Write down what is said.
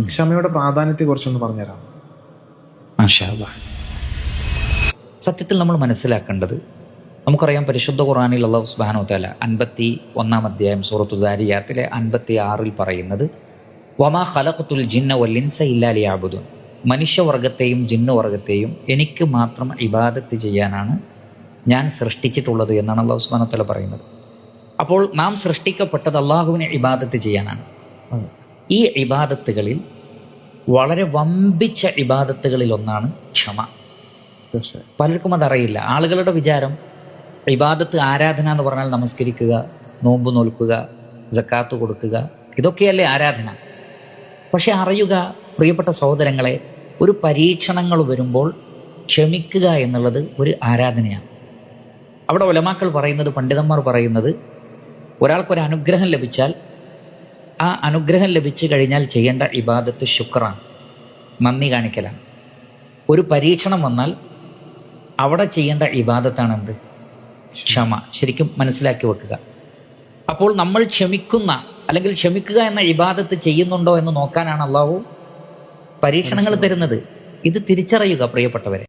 ക്ഷമയുടെ പ്രാധാന്യത്തെ കുറിച്ചൊന്ന് പറഞ്ഞുതരാം. സത്യത്തിൽ നമ്മൾ മനസ്സിലാക്കേണ്ടത് നമുക്കറിയാം പരിശുദ്ധ ഖുറാനിൽ അള്ളാഹു സുബാനോ തല അൻപത്തി ഒന്നാം അധ്യായം സൂറത്തു ദാരിയാത്തിലെ അൻപത്തി ആറിൽ പറയുന്നത് വമാ ഖലഖത്തുൽ ജിന്ന വല്ലിൻസ ഇല്ലാലിയാബുദു മനുഷ്യവർഗത്തെയും ജിന്നുവർഗത്തെയും എനിക്ക് മാത്രം ഇബാദത്ത് ചെയ്യാനാണ് ഞാൻ സൃഷ്ടിച്ചിട്ടുള്ളത് എന്നാണ് അള്ളാഹു സുബാനോ തല പറയുന്നത്. അപ്പോൾ നാം സൃഷ്ടിക്കപ്പെട്ടത് അള്ളാഹുവിനെ ഇബാദത്ത് ചെയ്യാനാണ്. ഈ ഇബാദത്തുകളിൽ വളരെ വമ്പിച്ച ഇബാദത്തുകളിൽ ഒന്നാണ് ക്ഷമ. പലർക്കും അതറിയില്ല. ആളുകളുടെ വിചാരം ഇബാദത്ത് ആരാധന എന്ന് പറഞ്ഞാൽ നമസ്കരിക്കുക നോമ്പ് നോൽക്കുക ജക്കാത്ത് കൊടുക്കുക ഇതൊക്കെയല്ലേ ആരാധന. പക്ഷെ അറിയുക പ്രിയപ്പെട്ട സഹോദരങ്ങളെ ഒരു പരീക്ഷണങ്ങൾ വരുമ്പോൾ ക്ഷമിക്കുക എന്നുള്ളത് ഒരു ആരാധനയാണ്. അവിടെ ഒലമാക്കൾ പറയുന്നത് പണ്ഡിതന്മാർ പറയുന്നത് ഒരാൾക്കൊരു അനുഗ്രഹം ലഭിച്ചാൽ ആ അനുഗ്രഹം ലഭിച്ചു കഴിഞ്ഞാൽ ചെയ്യേണ്ട ഇബാദത്ത് ശുക്രാണ്. നന്ദി കാണിക്കലാണ്. ഒരു പരീക്ഷണം വന്നാൽ അവിടെ ചെയ്യേണ്ട ഇബാദത്താണ് എന്ത് ക്ഷമ. ശരിക്കും മനസ്സിലാക്കി വെക്കുക. അപ്പോൾ നമ്മൾ ക്ഷമിക്കുന്ന അല്ലെങ്കിൽ ക്ഷമിക്കുക എന്ന ഇബാദത്ത് ചെയ്യുന്നുണ്ടോ എന്ന് നോക്കാനാണ് അള്ളാഹു പരീക്ഷണങ്ങൾ തരുന്നത്. ഇത് തിരിച്ചറിയുക പ്രിയപ്പെട്ടവരെ.